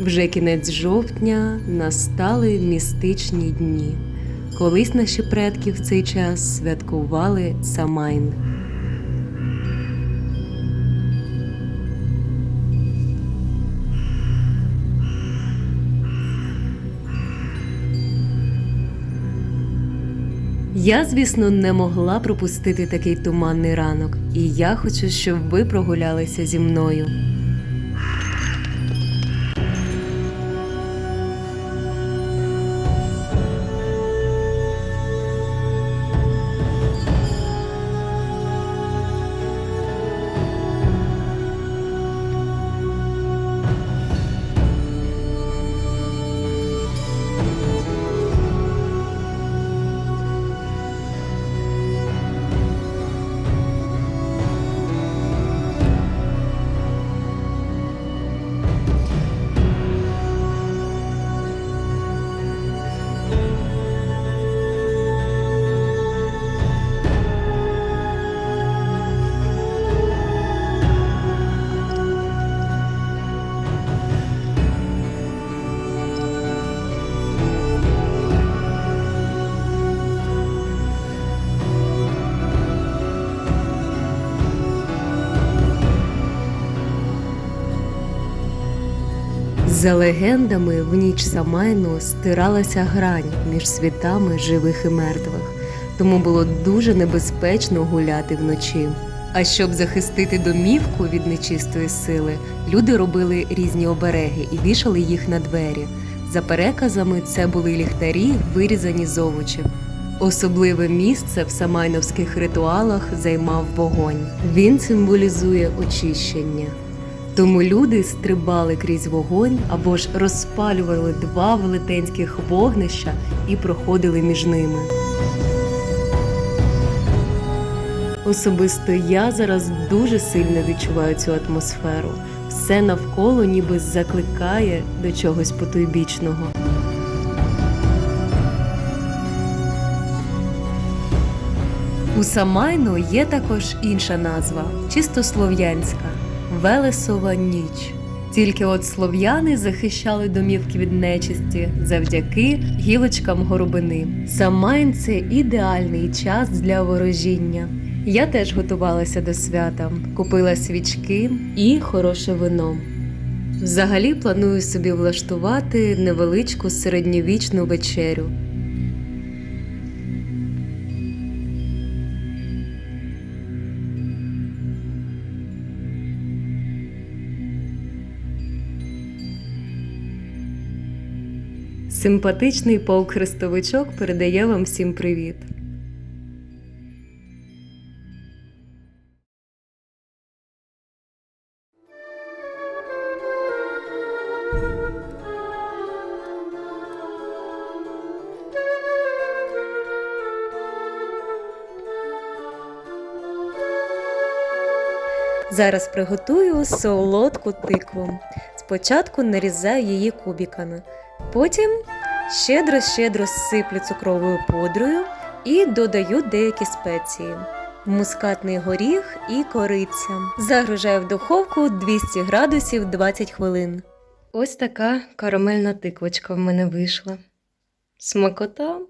Вже кінець жовтня настали містичні дні. Колись наші предки в цей час святкували Самайн. Я, звісно, не могла пропустити такий туманний ранок, і я хочу, щоб ви прогулялися зі мною. За легендами, в ніч Самайну стиралася грань між світами живих і мертвих, тому було дуже небезпечно гуляти вночі. А щоб захистити домівку від нечистої сили, люди робили різні обереги і вішали їх на двері. За переказами, це були ліхтарі, вирізані з овочів. Особливе місце в самайновських ритуалах займав вогонь. Він символізує очищення. Тому люди стрибали крізь вогонь або ж розпалювали два велетенських вогнища і проходили між ними. Особисто я зараз дуже сильно відчуваю цю атмосферу. Все навколо ніби закликає до чогось потойбічного. У Самайну є також інша назва чисто слов'янська Велесова ніч. Тільки от слов'яни захищали домівки від нечисті завдяки гілочкам горобини. Самайн це ідеальний час для ворожіння. Я теж готувалася до свята, купила свічки і хороше вино. Взагалі планую собі влаштувати невеличку середньовічну вечерю. Симпатичний паук-хрестовичок передає вам всім привіт. Зараз приготую солодку тикву. Спочатку нарізаю її кубиками, потім щедро-щедро сиплю цукровою пудрою і додаю деякі спеції. Мускатний горіх і кориця. Загружаю в духовку 200 градусів 20 хвилин. Ось така карамельна тиквочка в мене вийшла. Смакота.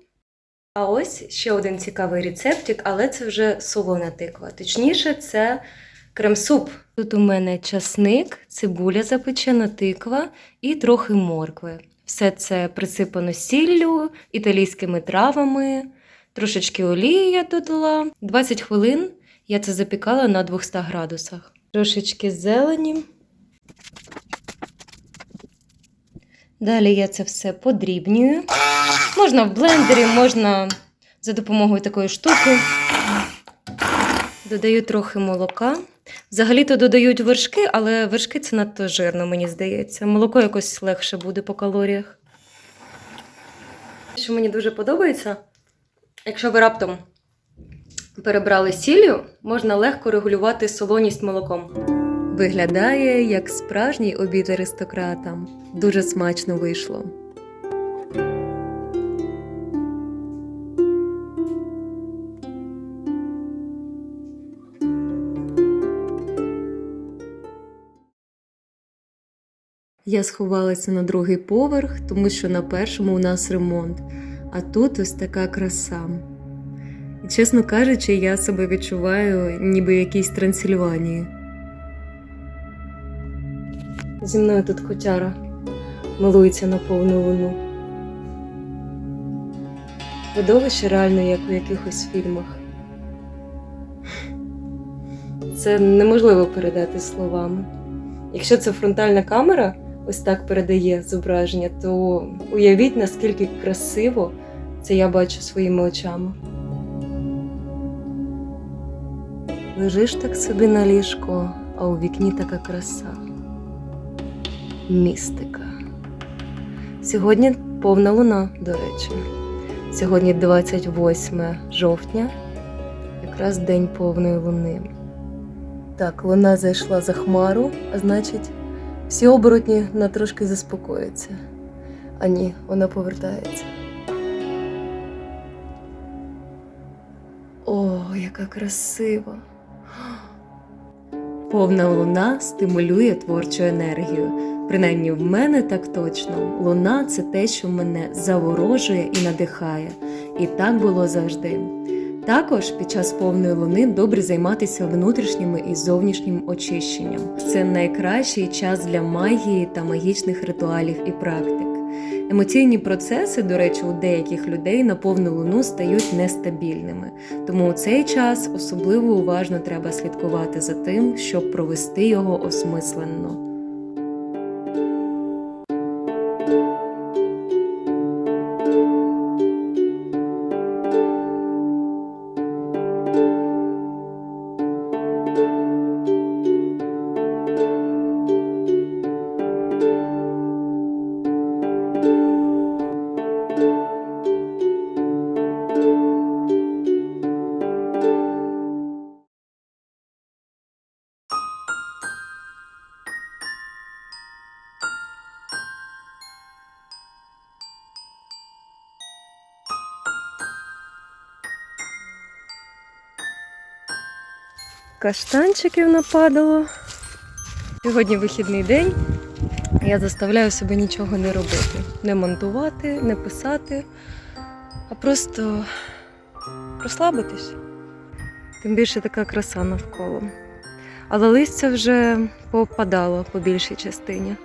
А ось ще один цікавий рецептик, але це вже солона тиква. Точніше, це крем-суп. Тут у мене часник, цибуля запечена, тиква і трохи моркви. Все це присипано сіллю, італійськими травами, трошечки олії я додала. 20 хвилин я це запікала на 200 градусах. Трошечки зелені. Далі я це все подрібнюю. Можна в блендері, можна за допомогою такої штуки. Додаю трохи молока. Взагалі-то додають вершки, але вершки це надто жирно, мені здається. Молоко якось легше буде по калоріях. Що мені дуже подобається, якщо ви раптом перебрали сіллю, можна легко регулювати солоність молоком. Виглядає як справжній обід аристократа. Дуже смачно вийшло. Я сховалася на другий поверх, тому що на першому у нас ремонт, а тут ось така краса. І, чесно кажучи, я себе відчуваю ніби в якійсь Трансильванії. Зі мною тут котяра милується на повну луну. Видовище реально як у якихось фільмах. Це неможливо передати словами. Якщо це фронтальна камера ось так передає зображення, то уявіть, наскільки красиво це я бачу своїми очами. Лежиш так собі на ліжко, а у вікні така краса. Містика. Сьогодні повна луна, до речі. Сьогодні 28 жовтня, якраз день повної луни. Так, луна зайшла за хмару, а значить, всі оборотні на трошки заспокояться. А ні, вона повертається. О, яка красива! Повна луна стимулює творчу енергію. Принаймні в мене так точно. Луна це те, що мене заворожує і надихає. І так було завжди. Також під час повної луни добре займатися внутрішнім і зовнішнім очищенням. Це найкращий час для магії та магічних ритуалів і практик. Емоційні процеси, до речі, у деяких людей на повну луну стають нестабільними, тому у цей час особливо уважно треба слідкувати за тим, щоб провести його осмисленно. Каштанчиків нападало. Сьогодні вихідний день. Я заставляю себе нічого не робити. Не монтувати, не писати, а просто розслабитись. Тим більше така краса навколо. Але листя вже попадало по більшій частині.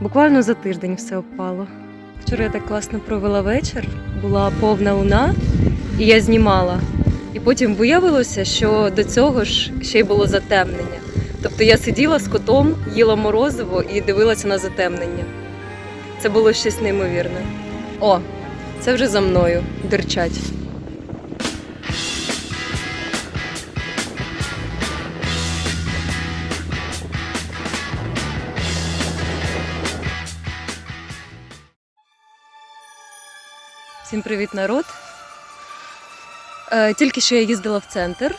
Буквально за тиждень все опало. Вчора я так класно провела вечір, була повна луна, і я знімала. І потім виявилося, що до цього ж ще й було затемнення. Тобто я сиділа з котом, їла морозиво і дивилася на затемнення. Це було щось неймовірне. О, це вже за мною дерчать. Всім привіт, народ! Е, Тільки що я їздила в центр,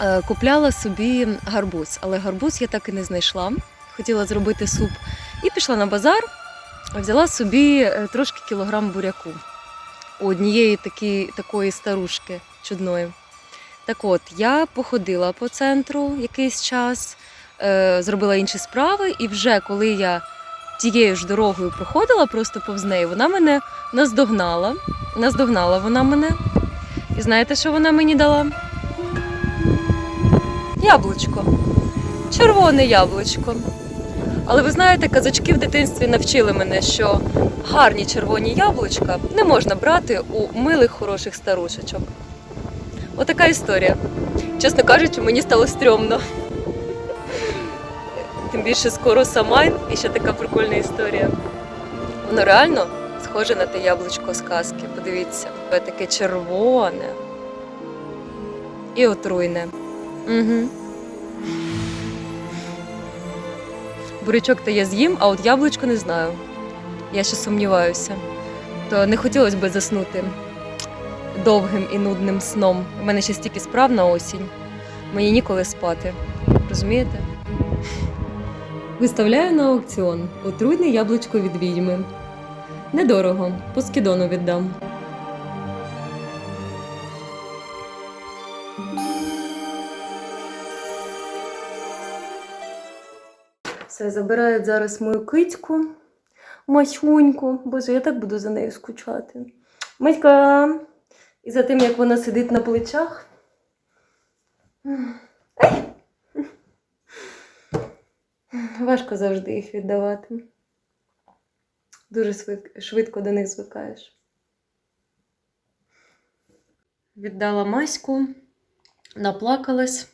е, купляла собі гарбуз, але гарбуз я так і не знайшла. Хотіла зробити суп і пішла на базар, взяла собі е, трошки кілограм буряку у однієї такі, такої старушки чудної. Так от, я походила по центру якийсь час, зробила інші справи, і вже коли я тією ж дорогою проходила просто повз неї, вона мене наздогнала. Наздогнала вона мене. І знаєте, що вона мені дала? Яблучко. Червоне яблучко. Але ви знаєте, казачки в дитинстві навчили мене, що гарні червоні яблучка не можна брати у милих хороших старушечок. Отака історія. Чесно кажучи, мені стало стрьомно. Тим більше скоро Самайн і ще така прикольна історія. Воно реально схоже на те яблучко з казки. Подивіться, таке червоне і отруйне. Угу. Бурячок то я з'їм, а от яблучко не знаю. Я ще сумніваюся. То не хотілося б заснути довгим і нудним сном. У мене ще стільки справ на осінь. Мені ніколи спати. Розумієте? Виставляю на аукціон отруйне яблучко від відьми. Недорого, по скидону віддам. Все, забирають зараз мою кицьку, Масюньку. Боже, я так буду за нею скучати. Маська! І за тим, як вона сидить на плечах. Важко завжди їх віддавати. Дуже швидко до них звикаєш. Віддала Маську, наплакалась.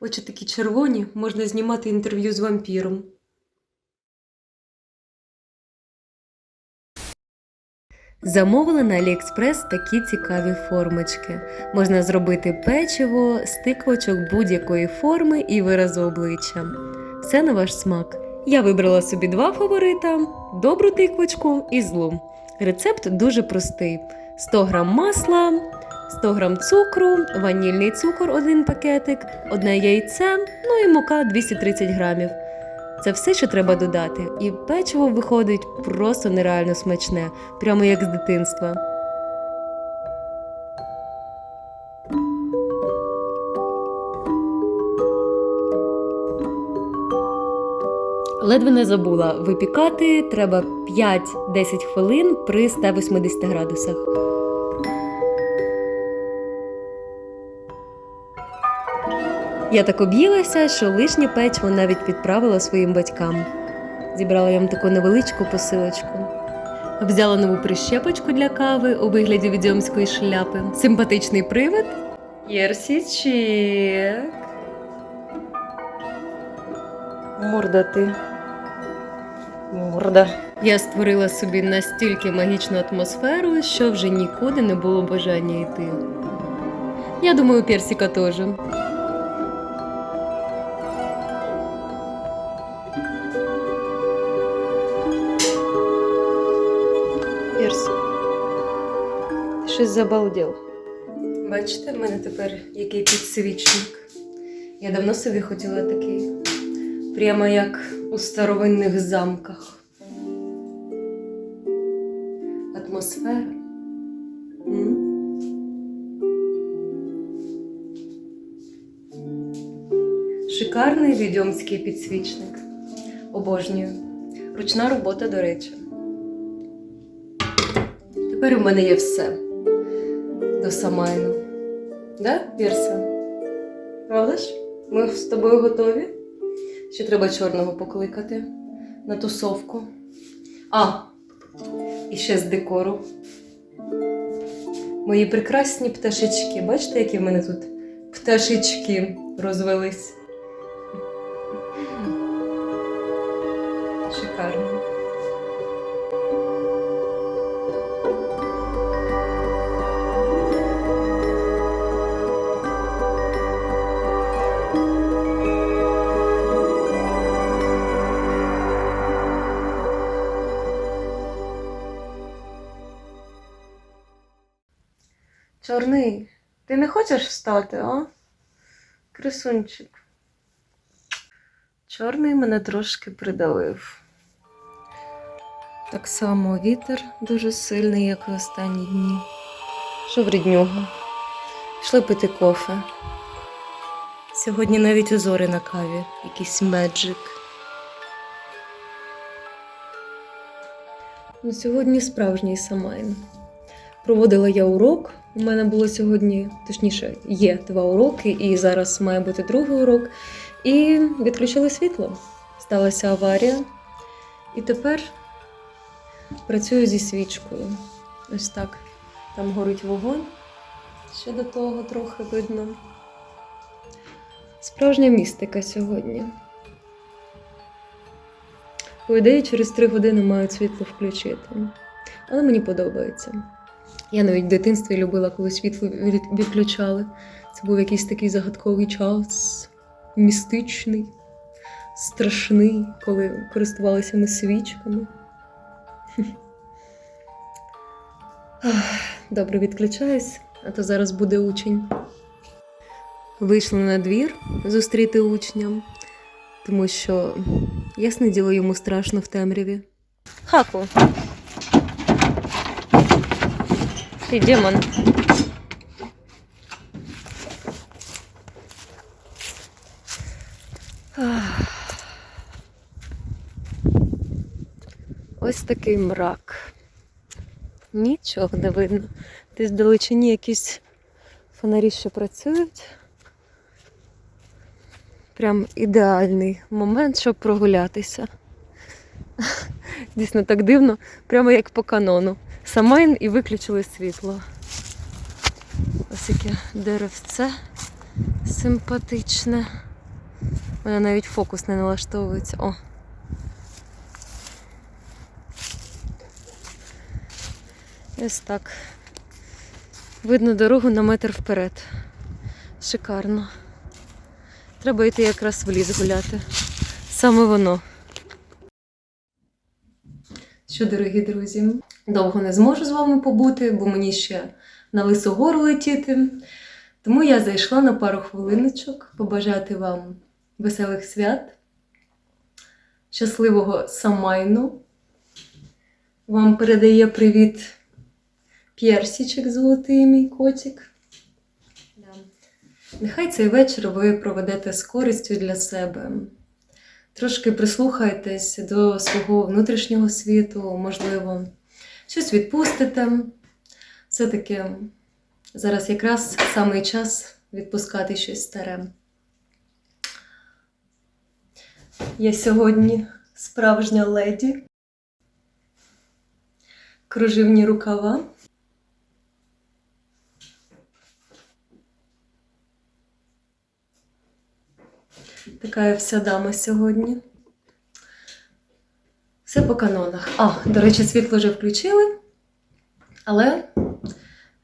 Очі такі червоні, можна знімати інтерв'ю з вампіром. Замовила на Аліекспрес такі цікаві формочки. Можна зробити печиво з тиквочок будь-якої форми і виразу обличчя. Все на ваш смак. Я вибрала собі два фаворита: добру тиквочку і злу. Рецепт дуже простий: 100 г масла, 100 г цукру, ванільний цукор 1 пакетик, одне яйце, ну і мука 230 грамів. Це все, що треба додати, і печиво виходить просто нереально смачне, прямо як з дитинства. Ледве не забула, випікати треба 5-10 хвилин при 180 градусах. Я так об'їлася, що лишнє печиво навіть відправила своїм батькам. Зібрала їм таку невеличку посилочку. Взяла нову прищепочку для кави у вигляді відьомської шляпи. Симпатичний привид. Єрсічек. Морда ти. Морда. Я створила собі настільки магічну атмосферу, що вже нікуди не було бажання йти. Я думаю, персика теж. Перс. Ти щось забалдів. Бачите, в мене тепер який підсвічник. Я давно собі хотіла такий. Прямо як у старовинних замках. Атмосфера. Шикарний відьомський підсвічник. Обожнюю. Ручна робота, до речі. Тепер у мене є все. До Самайну. Да, Вірса? Правда ж? Ми з тобою готові? Ще треба чорного покликати на тусовку. А, і ще з декору. Мої прекрасні пташечки. Бачите, які в мене тут пташечки розвелись? Чорний, ти не хочеш встати, а? Крисунчик. Чорний мене трошки придавив. Так само вітер дуже сильний, як і останні дні. Що в ріднього? Пішли пити кофе. Сьогодні навіть узори на каві, якийсь меджик. Ну, сьогодні справжній самайн. Проводила я урок. У мене було сьогодні, точніше, є два уроки, і зараз має бути другий урок. І відключили світло. Сталася аварія. І тепер працюю зі свічкою. Ось так. Там горить вогонь. Ще до того трохи видно. Справжня містика сьогодні. По ідеї, через три години мають світло включити. Але мені подобається. Я навіть в дитинстві любила, коли світло відключали. Це був якийсь такий загадковий час, містичний, страшний, коли користувалися ми свічками. Добре, відключаюсь, а то зараз буде учень. Вийшла на двір зустріти учням, тому що, ясне діло, йому страшно в темряві. Хаку. Ти демон. Ось такий мрак. Нічого не видно. Десь вдалечині якісь фонарі ще працюють. Прям ідеальний момент, щоб прогулятися. Дійсно так дивно, прямо як по канону. Самайн і виключили світло. Ось яке деревце симпатичне. У мене навіть фокус не налаштовується. О. Ось так. Видно дорогу на метр вперед. Шикарно. Треба йти якраз в ліс гуляти. Саме воно. Що, дорогі друзі, довго не зможу з вами побути, бо мені ще на Лису гору летіти. Тому я зайшла на пару хвилиночок побажати вам веселих свят, щасливого самайну. Вам передає привіт П'єрсічик золотий мій котик. Нехай цей вечір ви проведете з користю для себе. Трошки прислухайтесь до свого внутрішнього світу, можливо, щось відпустите. Все-таки зараз якраз самий час відпускати щось старе. Я сьогодні справжня леді. Кружевні рукава. Я вся дама сьогодні. Все по канонах. А, до речі, світло вже включили. Але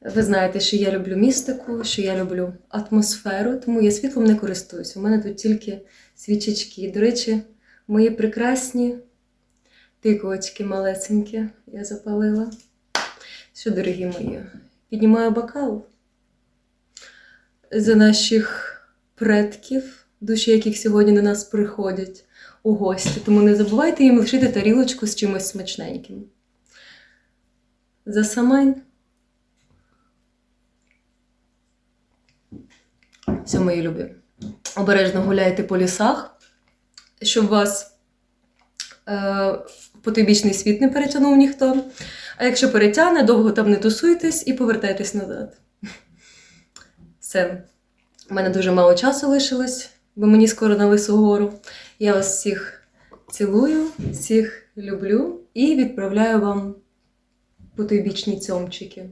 ви знаєте, що я люблю містику, що я люблю атмосферу, тому я світлом не користуюсь. У мене тут тільки свічечки. До речі, мої прекрасні тикочки малесенькі я запалила. Що, дорогі мої, піднімаю бокал за наших предків, душі яких сьогодні до нас приходять у гості. Тому не забувайте їм лишити тарілочку з чимось смачненьким. За самайн. Все, мої любі. Обережно гуляйте по лісах, щоб вас е, в потойбічний світ не перетягнув ніхто. А якщо перетягне, довго там не тусуйтесь і повертайтесь назад. Все. У мене дуже мало часу лишилось, бо мені скоро на лису гору. Я вас всіх цілую, всіх люблю і відправляю вам потойбічні цьомчики.